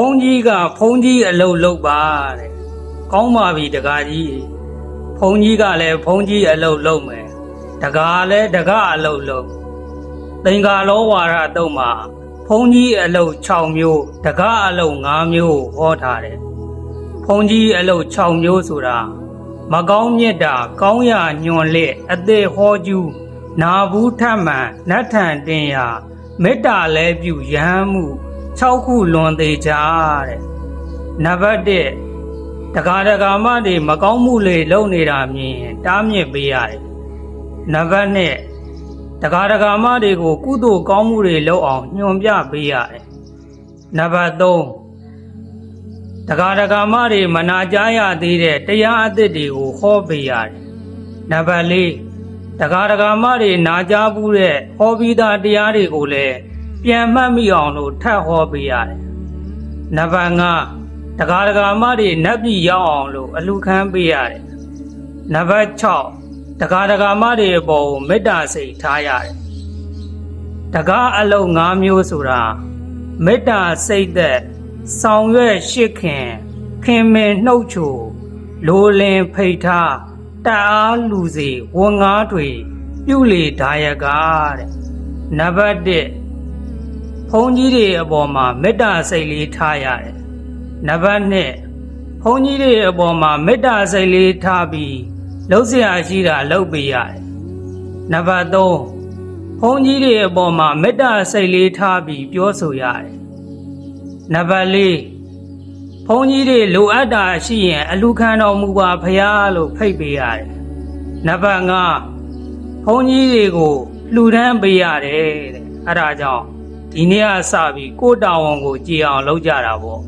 ုန်းကြီးကဖုန်းကြီးအလုပ်လုပ်ပါတဲ့ကောင်းပါပြီတကားကြီးဖုန်းကြီးကလည်းဖုန်းကြီးအလုပ်လုပ်မယ်တကားလည်းတကားအလုပ်လုပ်သင်္ကာလောဝါရတုံးမှာဖုန်းကြီးအလုပ်6မျိုးတကားအလုပ်5မျိုးဟောထားတယ်ဖုန်းကြီးအလုပ်6မျိုးဆိုတာမကောင်းမြတ်တာ ကောင်းရာညွန်လက်အသေးဟောကျူးနာဘူးထမှန်နတ်ထန်တင်ရာမေတ္တာလဲပြုရဟန်းမှု 6ခုလွန်သေးကြတဲ့နံပါတ်1တကာတကာမတွေမကောင်းမှုတွေလုပ်နေတာမြင်ရင်တားမြစ်ပေးရတယ်နံပါတ်2တကာတကာမတွေကိုကုသိုလ်ကောင်းမှုတွေလုပ်အောင်ညွှန်ပြပေးရတယ်နံပါတ်3တကာတကာမတွေမနာကြားရသေးတဲ့တရားအသစ်တွေကိုဟောပေးရတယ်နံပါတ်4တကာတကာမတွေနာကြားဘူးတဲ့ဟောပြီးသားတရားတွေကိုလည်း ပြန်မှတ်မိအောင်လို့ထပ်ဟောပေးရတယ်နံပါတ်5တကာတကာမတွေနတ်ပြည်ရောက်အောင်လို့အလူခံပေးရတယ်နံပါတ်6တကာတကာမတွေအပေါ်ကိုမေတ္တာစိတ်ထားရတယ်တကားအလုံး၅မျိုးဆိုတာမေတ္တာစိတ်သက်ဆောင်ရွက်ရှစ်ခင်ခင်မင်နှုတ်ချိုလိုလင်ဖိတ်ထားတအားလူစီဝန်ငါးတွေပြုလေဒါယကာတဲ့နံပါတ်1ဘု န်းကြီးတွေအပေါ်မှာမေတ္တာစိတ်လေးထားရတယ်နံပါတ်2ဘုန်းကြီးတွေအပေါ်မှာမေတ္တာစိတ်လေးထားပြီးလှုပ်ရှားရှိတာလှုပ်ပေးရတယ်နံပါတ်3ဘုန်းကြီးတွေအပေါ်မှာမေတ္တာစိတ်လေးထားပြီးပြောဆိုရတယ်နံပါတ်4ဘုန်းကြီးတွေလိုအပ်တာရှိရင် အလူခံတော်မူပါဖရာလို့ဖိတ်ပေးရတယ်နံပါတ်5ဘုန်းကြီးတွေကိုလှူဒန်းပေးရတယ်တဲ့အဲဒါကြောင့် ဒီနေ့ကစပြီးကိုယ့်တာဝန်ကိုကြည်အောင်လုပ်ကြတာပေါ့